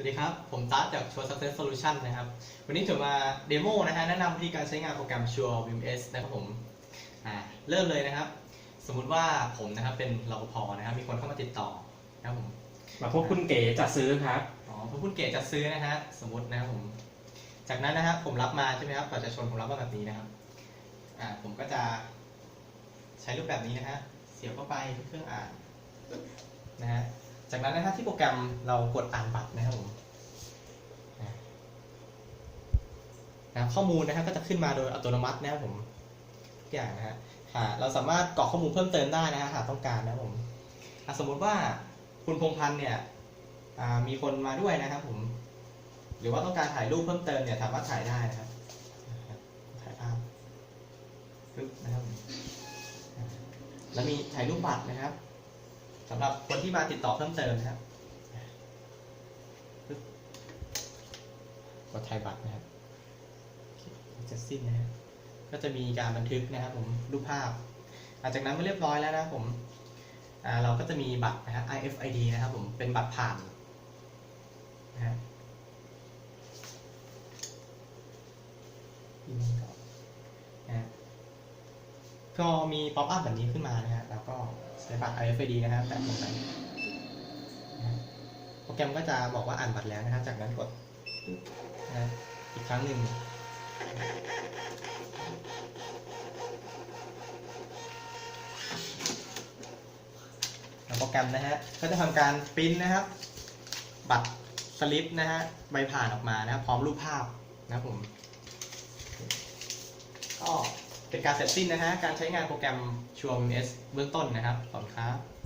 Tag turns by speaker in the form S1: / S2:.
S1: สวัสดีครับ ผมตั๊ดจาก Sure Success Solution นะครับ วันนี้จะมาเดโมนะฮะแนะนำวิธีการใช้งานโปรแกรม Sure VMS นะครับผมอ่าเริ่มเลยนะครับ สมมุติว่าผมนะครับเป็นรปภนะครับ มีคนเข้ามาติดต่อนะครับผม
S2: มาพบคุณเก๋จะซื้อครับ
S1: อ๋อพอคุณเก๋จะซื้อนะฮะ สมมตินะครับผม จากนั้นนะฮะผมรับมาใช่ไหมครับก่อนจะชนผมรับมาแบบนี้นะครับ อ่า ผมก็จะใช้รูปแบบนี้นะฮะ เสียบเข้าไปที่เครื่องอ่านนะฮะ จากนั้นนะฮะที่โปรแกรมเรากดอ่านบัตรนะครับผมนะข้อมูลนะฮะก็จะขึ้นมาโดยอัตโนมัตินะครับผมทุกอย่างนะฮะอ่าเราสามารถกรอกข้อมูลเพิ่มเติมได้นะฮะหากต้องการนะครับผมสมมุติว่าคุณพงพันธ์เนี่ยมีคนมาด้วยนะครับผม หรือว่าต้องการถ่ายรูปเพิ่มเติมเนี่ยสามารถถ่ายได้นะครับถ่ายภาพปึ๊บนะครับ แล้วมีถ่ายรูปบัตรนะครับ สำหรับคนที่มาติดต่อเพิ่มเติมนะครับบกดถ่ายบัตรนะครับจะสิ้นนะครับก็จะมีการบันทึกนะครับ ผมรูปภาพ หลังจากนั้นเมื่อเรียบร้อยแล้วนะครับผมเราก็จะมีบัตรนะครับ IFID นะครับ ผมเป็นบัตรผ่านนะฮะพิมพ์ก่อนนะฮะ ก็มีป๊อปอัพแบบนี้ขึ้นมานะฮะแล้วก็ใช้บัตร RFID นะฮะแปะลงไปนะฮะโปรแกรมก็จะบอกว่าอ่านบัตรแล้วนะครับ จากนั้นกดนะอีกครั้งหนึ่งแล้วโปรแกรมนะฮะก็จะทำการปริ้นนะครับ บัตรสลิปนะฮะใบผ่านออกมานะครับพร้อมรูปภาพนะครับผมก็ เป็นการเสร็จสิ้นนะฮะการใช้งานโปรแกรม Sure VMS เบื้องต้นนะครับขอบคุณครับ